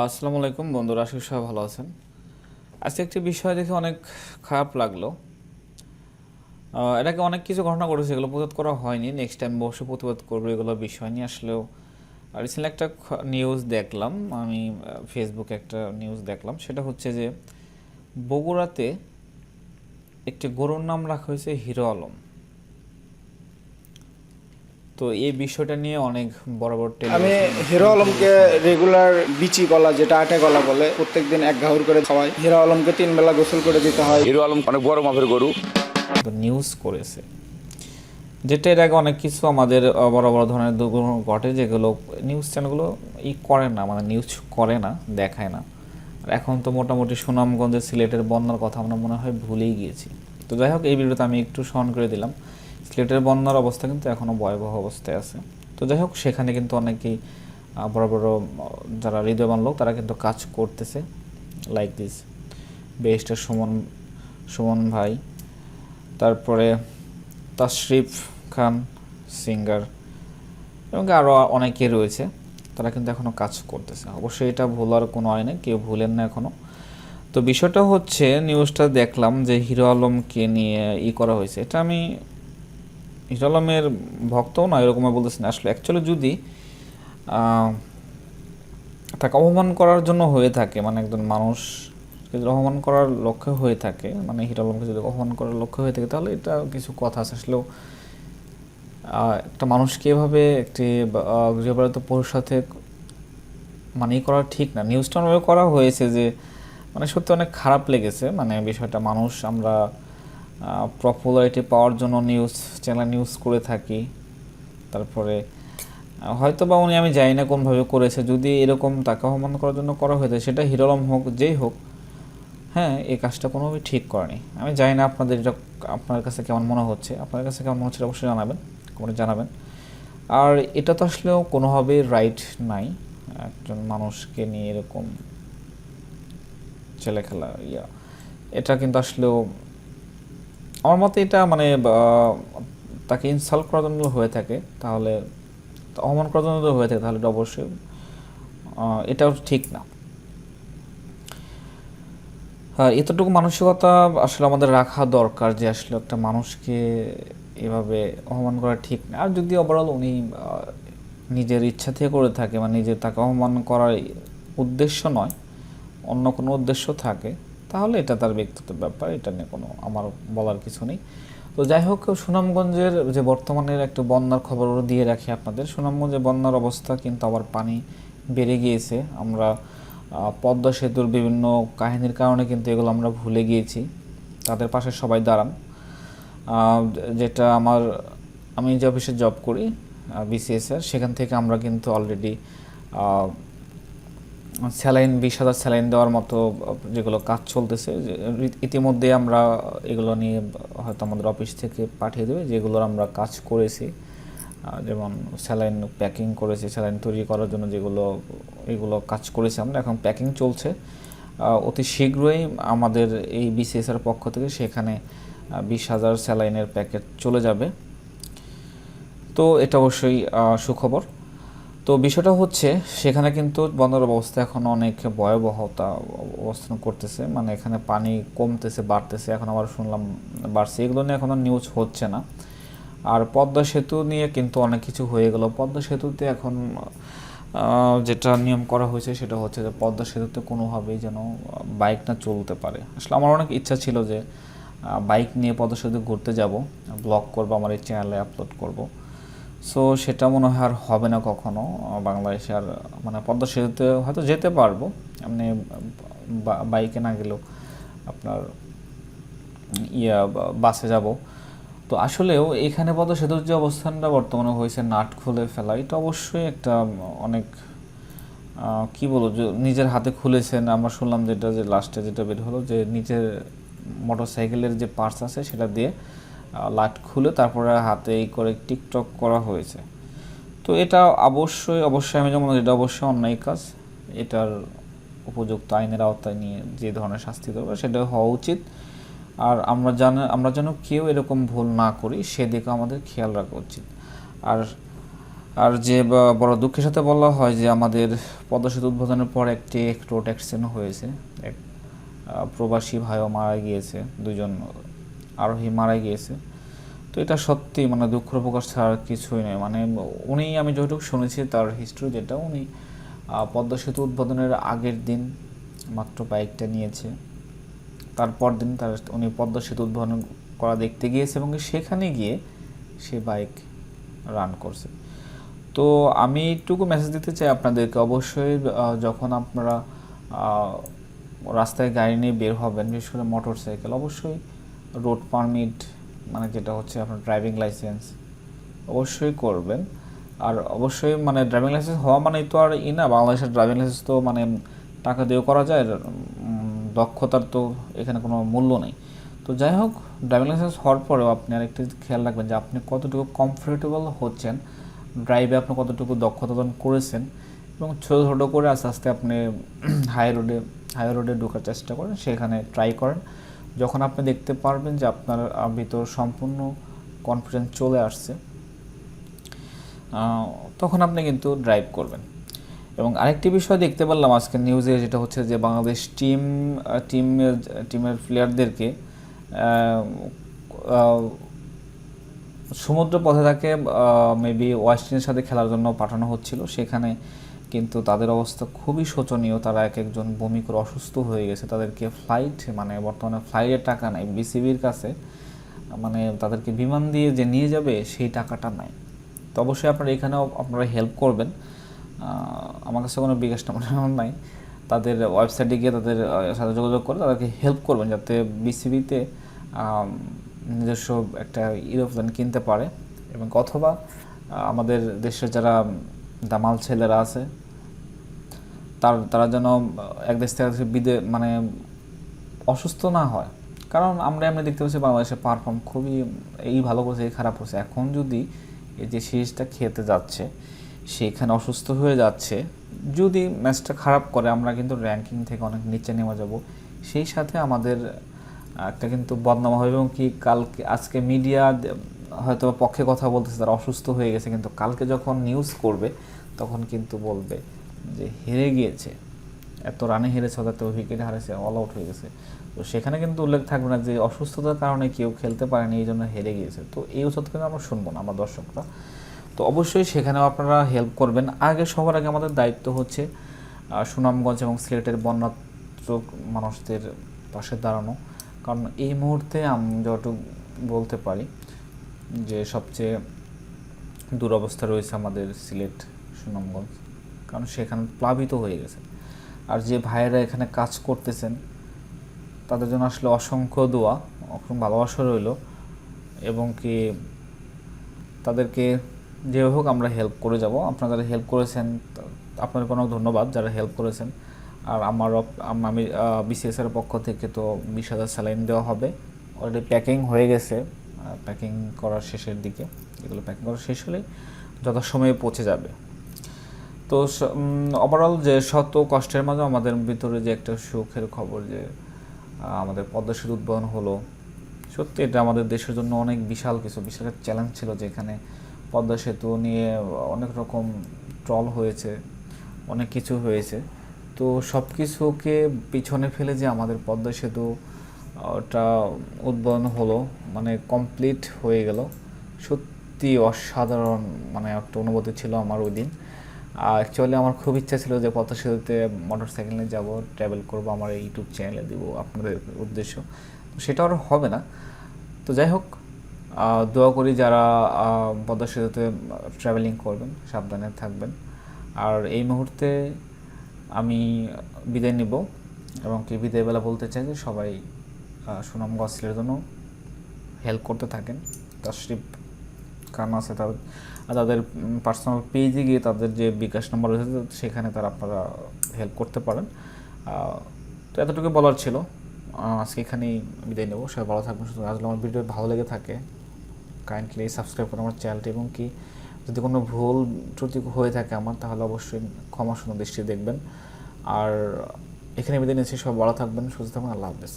আসসালামু আলাইকুম বন্ধুরা, আশা করি সবাই ভালো আছেন। আজকে একটি বিষয় দেখে অনেক খারাপ লাগল। এটাকে অনেক কিছু ঘটনা ঘটেছে, এগুলো প্রতিবাদ করা হয়নি। নেক্সট টাইম বসে প্রতিবাদ করব এগুলো বিষয় নিয়ে। আসলেও রিসেন্টলি একটা নিউজ দেখলাম, আমি ফেসবুকে একটা নিউজ দেখলাম। সেটা হচ্ছে যে, বগুড়াতে একটি গরুর নাম রাখা হয়েছে হিরো আলম। তো এই বিষয়টা নিয়ে অনেক বড় বড় আমি হিরো আলমকে রেগুলার বিচি গলা যেটা আটে গলা বলে প্রত্যেকদিন এক ঘাউর করে খাওয়াই। হিরো আলমকে তিন বেলা গোসল করে দিতে হয়। হিরো আলম অনেক বড় মাপের গরু। নিউজ করেছে। যেটা এর আগে অনেক কিছু আমাদের বড় বড় ধরনের দুর্ঘটনা ঘটে যেগুলো নিউজ চ্যানেলগুলো ই করে না মানে নিউজ করে না দেখায় না। আর এখন তো মোটামুটি সুনামগঞ্জের সিলেটের বন্যার কথা আমরা মনে হয় ভুলেই গিয়েছি। তো যাই হোক এই ভিডিওতে আমি একটু স্মরণ করে দিলাম। সিলেটের বন্যার অবস্থা কিন্তু এখনও ভয়াবহ অবস্থায় আছে। তো যাই হোক, সেখানে কিন্তু অনেকেই বড় বড় যারা হৃদয়বান লোক, তারা কিন্তু কাজ করতেছে। লাইক দিস বেস্টার সুমন সুমন ভাই, তারপরে তাশরিফ খান, সিঙ্গার, এবং আরও অনেকে রয়েছে, তারা কিন্তু এখনও কাজ করতেছে। অবশ্যই এটা ভুলার কোনো হয় না কেউ ভুলেন না এখনও তো বিষয়টা হচ্ছে নিউজটা দেখলাম যে হিরো আলমকে নিয়ে ই করা হয়েছে। এটা আমি হিরো আলমের ভক্তও না এরকম বলতেছি না আসলে অ্যাকচুয়ালি যদি তাকে অপমান করার জন্য হয়ে থাকে মানে একজন মানুষ যদি অপমান করার লক্ষ্য হয়ে থাকে মানে হিরো আলমকে যদি অপমান করার লক্ষ্য হয়ে থাকে, তাহলে এটা কিছু কথা আছে। আসলেও একটা মানুষকে এভাবে একটি গৃহপালিত পশুর সাথে মানে করা ঠিক না। নিউজটা করা হয়েছে যে মানে সত্যি অনেক খারাপ লেগেছে। মানে বিষয়টা, মানুষ আমরা পপুলারিটি পাওয়ার জন্য নিউজ চ্যানেল নিউজ করে থাকি। তারপরে হয়তো বা উনি আমি জানি না কোনভাবে করেছে। যদি এরকম তাকে অপমান করার জন্য করা হয়েছে সেটা হিরোলম হোক, যেই হোক হ্যাঁ এই কাজটা কোনোভাবে ঠিক করেনি। আমি জানি না আপনাদের এটা আপনার কাছে কেমন মনে হচ্ছে। আপনার কাছে কেমন মনে হচ্ছে অবশ্যই জানাবেন কমেন্টে জানাবেন। আর এটা তো আসলেও কোনোভাবেই রাইট নাই। একজন মানুষকে নিয়ে এরকম ছেলে খেলা ইয়া, এটা কিন্তু আসলেও আমার মতে এটা মানে তাকে ইনসাল্ট করার জন্য হয়ে থাকে, তাহলে অপমান করার জন্য হয়ে থাকে, তাহলে অবশ্যই এটাও ঠিক না। এতটুকু মানসিকতা আসলে আমাদের রাখা দরকার যে আসলে একটা মানুষকে এভাবে অপমান করা ঠিক না। আর যদি ওভারঅল উনি নিজের ইচ্ছা থেকে করে থাকে মানে নিজের তাকে অপমান করার উদ্দেশ্য নয়, অন্য কোনো উদ্দেশ্য থাকে তাহলে এটা তার ব্যক্তিগত ব্যাপার, এটা নিয়ে কোনো আমার বলার কিছু নেই। তো যাই হোক সুনামগঞ্জের যে বর্তমানের একটা বন্যার খবরও দিয়ে রাখি আপনাদের। সুনামগঞ্জে বন্যার অবস্থা কিন্তু আবার পানি বেড়ে গিয়েছে। আমরা পদ্মা সেতুর বিভিন্ন কাহিনীর কারণে কিন্তু এগুলো আমরা ভুলে গিয়েছি। তাদের পাশে সবাই দাঁড়ান। যেটা আমার, আমি যে অফিসে জব করি বিসিএসের সেখান থেকে আমরা কিন্তু অলরেডি স্যালাইন, বিশ হাজার স্যালাইন দেওয়ার মতো যেগুলো কাজ চলতেছে ইতিমধ্যে আমরা এগুলো নিয়ে হয়তো আমাদের অফিস থেকে পাঠিয়ে দেবে, যেগুলোর আমরা কাজ করেছি। যেমন স্যালাইন প্যাকিং করেছি, স্যালাইন তৈরি করার জন্য যেগুলো, এগুলো কাজ করেছি আমরা, এখন প্যাকিং চলছে। অতি শীঘ্রই আমাদের এই বিসিএসের পক্ষ থেকে সেখানে বিশ হাজার স্যালাইনের প্যাকেট চলে যাবে। তো এটা অবশ্যই সুখবর। তো বিষয়টা হচ্ছে, সেখানে কিন্তু বন্দর অবস্থা এখন অনেক ভয়াবহতা অবস্থান করতেছে। মানে এখানে পানি কমতেছে, বাড়তেছে। এখন আবার শুনলাম বাড়ছে। এগুলো নিয়ে এখনও নিউজ হচ্ছে না। আর পদ্মা সেতু নিয়ে কিন্তু অনেক কিছু হয়ে গেল। পদ্মা সেতুতে এখন যেটা নিয়ম করা হয়েছে সেটা হচ্ছে যে পদ্মা সেতুতে কোনোভাবেই যেন বাইক না চলতে পারে। আসলে আমার অনেক ইচ্ছা ছিল যে বাইক নিয়ে পদ্মা সেতু ঘুরতে যাব। ব্লগ করব, আমার এই চ্যানেলে আপলোড করব। সো সেটা মনে হয় আর হবে না কখনো, বাংলাদেশে আর মানে পদ্মা সেতুতে হয়তো যেতে পারব। বা- বাইকে না গেলেও আপনার ইয়া, বাসে যাব। তো আসলেও এখানে পদ্মা সেতুর যে অবস্থানটা বর্তমানে হয়েছে, নাট খুলে ফেলা, এটা অবশ্যই একটা অনেক কি বলব, যে নিজের হাতে খুলেছেন। আমরা শুনলাম যেটা, যে লাস্টে যেটা বের হলো, যে নিজের মোটর সাইকেলের যে পার্টস আছে, সেটা দিয়ে লাট খুলে তারপরে হাতে এই করে টিকটক করা হয়েছে। তো এটা অবশ্যই অবশ্যই আমি যেমন এটা অবশ্যই অন্যায় কাজ। এটার উপযুক্ত আইনের আওতায় নিয়ে যে ধরনের শাস্তি দেবে সেটা হওয়া উচিত। আর আমরা জান, আমরা যেন কেউ এরকম ভুল না করি সেদিকে আমাদের খেয়াল রাখা উচিত। আর আর যে বড় দুঃখের সাথে বলা হয় যে আমাদের পদ্মা উদ্বোধনের পর একটি রোড অ্যাক্সিডেন্ট হয়েছে। এক প্রবাসী ভাইও মারা গিয়েছে, দুজন আরোহী মারা গিয়েছে। তো এটা সত্যি মানে দুঃখ প্রকাশ ছাড়া কিছুই নয়। মানে উনি আমি যতটুকু শুনেছি তার হিস্ট্রি যেটা, উনি পদ্মা সেতু উদ্বোধনের আগের দিন মাত্র বাইকটা নিয়েছে। তারপর দিন তার উনি পদ্মা সেতু উদ্বোধন করা দেখতে গিয়েছে এবং সেখানে গিয়ে সে বাইক রান করছে। তো আমি একটুকু মেসেজ দিতে চাই আপনাদেরকে। অবশ্যই যখন আপনারা রাস্তায় গাড়ি নিয়ে বের হবেন, বিশেষ করে মোটর সাইকেল অবশ্যই রোড পারমিট মানে যেটা হচ্ছে আপনার ড্রাইভিং লাইসেন্স অবশ্যই করবেন। আর অবশ্যই মানে ড্রাইভিং লাইসেন্স হওয়া মানেই তো আর ই না, বাংলাদেশের ড্রাইভিং লাইসেন্স তো মানে টাকা দিয়েও করা যায় দক্ষতার তো এখানে কোনো মূল্য নেই। তো যাই হোক ড্রাইভিং লাইসেন্স হওয়ার পরেও আপনি আরেকটি খেয়াল রাখবেন যে আপনি কতটুকু কমফোর্টেবল হচ্ছেন ড্রাইভে আপনি কতটুকু দক্ষতা করেছেন এবং ছোটো ছোটো করে আস্তে আস্তে আপনি হাই রোডে হাই রোডে ঢোকার চেষ্টা করেন, সেখানে ট্রাই করেন। যখন আপনি দেখতে পারবেন যে আপনার ভিতর সম্পূর্ণ কনফিডেন্স চলে আসছে তখন আপনি কিন্তু ড্রাইভ করবেন। এবং আরেকটি বিষয় দেখতে পারলাম আজকে নিউজে যেটা হচ্ছে যে বাংলাদেশ টিম টিমের টিমের প্লেয়ারদেরকে সমুদ্র পথে তাকে মেবি ওয়েস্ট ইন্ডিজের সাথে খেলার জন্য পাঠানো হচ্ছিল। সেখানে কিন্তু তাদের অবস্থা খুবই শোচনীয়। তারা এক একজন বমি করে অসুস্থ হয়ে গেছে। তাদেরকে ফ্লাইট মানে বর্তমানে ফ্লাইটের টাকা নাই। বিসিবির কাছে মানে তাদেরকে বিমান দিয়ে যে নিয়ে যাবে, সেই টাকাটা নাই। তো অবশ্যই আপনারা এখানেও আপনারা হেল্প করবেন। আমার কাছে কোনো বিকাশ নাম্বার নাই। তাদের ওয়েবসাইটে গিয়ে তাদের সাথে যোগাযোগ করে তাদেরকে হেল্প করবেন যাতে বিসিবিতে নিজস্ব একটা ইউরোপ্লেন কিনতে পারে। এবং অথবা আমাদের দেশের যারা দামাল ছেলেরা আছে তার, তারা যেন এক দেশ থেকে বিদে মানে অসুস্থ না হয়। কারণ আমরা এমনি দেখতে পাচ্ছি বাংলাদেশে পারফর্ম খুবই, এই ভালো করছে, এই খারাপ করছে। এখন যদি এই যে সিরিজটা খেতে যাচ্ছে, সেখানে অসুস্থ হয়ে যাচ্ছে, যদি ম্যাচটা খারাপ করে, আমরা কিন্তু র্যাঙ্কিং থেকে অনেক নিচে নেমে যাব। সেই সাথে আমাদের একটা কিন্তু বদনাম হবে এবং কি কালকে, আজকে মিডিয়া হয়তো পক্ষে কথা বলতেছে, তারা অসুস্থ হয়ে গেছে, কিন্তু কালকে যখন নিউজ করবে, তখন কিন্তু বলবে। যে হেরে গিয়েছে। এত রানে হেরেছে অর্থাৎ উইকেট হারেছে অল আউট হয়ে গেছে। তো সেখানে কিন্তু উল্লেখ থাকবে না যে অসুস্থতার কারণে কেউ খেলতে পারেনি, এই জন্য হেরে গিয়েছে। তো এই ওষুধ কিন্তু আমরা শুনব না, আমার দর্শকরা। তো অবশ্যই সেখানেও আপনারা হেল্প করবেন। আগে সবার আগে আমাদের দায়িত্ব হচ্ছে সুনামগঞ্জ এবং সিলেটের বন্যাত্মক মানুষদের পাশে দাঁড়ানো। কারণ এই মুহূর্তে আমি যতটুকু বলতে পারি যে সবচেয়ে দুরবস্থা রয়েছে আমাদের সিলেট, সুনামগঞ্জ। কারণ সেখানে প্লাবিত হয়ে গেছে। আর যে ভাইয়েরা এখানে কাজ করতেছেন, তাদের জন্য আসলে অসংখ্য দোয়া, অসংখ্য ভালোবাসা রইল এবং কি তাদেরকে যেভাবে হোক আমরা হেল্প করে যাব। আপনারা যারা হেল্প করেছেন, আপনাদের কোনো ধন্যবাদ যারা হেল্প করেছেন। আর আমার আমি বিসিএস এর পক্ষ থেকে তো বিশ হাজার স্যালাইন দেওয়া হবে। অলরেডি প্যাকিং হয়ে গেছে প্যাকিং করার শেষের দিকে। এগুলো প্যাকিং করা শেষ হলেই যথাসময়ে পৌঁছে যাবে। তো ওভারঅল যে শত কষ্টের মাঝে আমাদের ভিতরে যে একটা সুখের খবর যে আমাদের পদ্মা সেতু উদ্বোধন হলো, সত্যি এটা আমাদের দেশের জন্য অনেক বিশাল কিছু, বিশাল একটা চ্যালেঞ্জ ছিল যেখানে পদ্মা সেতু নিয়ে অনেক রকম ট্রল হয়েছে, অনেক কিছু হয়েছে। তো সব কিছুকে পিছনে ফেলে যে আমাদের পদ্মা সেতু, ওটা উদ্বোধন হলো মানে কমপ্লিট হয়ে গেল, সত্যি অসাধারণ মানে একটা অনুভূতি ছিল আমার ওই দিন। অ্যাকচুয়ালি আমার খুব ইচ্ছা ছিল যে পদ্মা সেতুতে মোটর সাইকেল নিয়ে যাব ট্রাভেল করব, আমার ইউটিউব চ্যানেলে দিব আপনাদের উদ্দেশ্য। তো সেটা আর হবে না। তো যাই হোক দোয়া করি যারা পদ্মা সেতুতে ট্রাভেলিং করবেন, সাবধানে থাকবেন। আর এই মুহূর্তে আমি বিদায় নিব এবং কি বিদায় বেলা বলতে চাই যে সবাই সুনামগঞ্জ জন্য হেল্প করতে থাকেন। তাশরিফ খান আছে তাদের তাদের পার্সোনাল পেজে গিয়ে তাদের যে বিকাশ নম্বর রয়েছে সেখানে তারা আপনারা হেল্প করতে পারেন। তো এতটুকু বলার ছিল। আজকে এখানেই বিদায় নেব। সবাই ভালো থাকবেন শুধু আসলে আমার ভিডিও ভালো লেগে থাকে কাইন্ডলি সাবস্ক্রাইব করুন আমার চ্যানেলটি এবং কি, যদি কোনো ভুল ত্রুটি হয়ে থাকে আমার, তাহলে অবশ্যই ক্ষমা দৃষ্টি দেখবেন। আর এখানে বিদায় নিচ্ছি। সব ভালো থাকবেন, সুস্থ থাকবেন। আল্লাহ হাফেজ।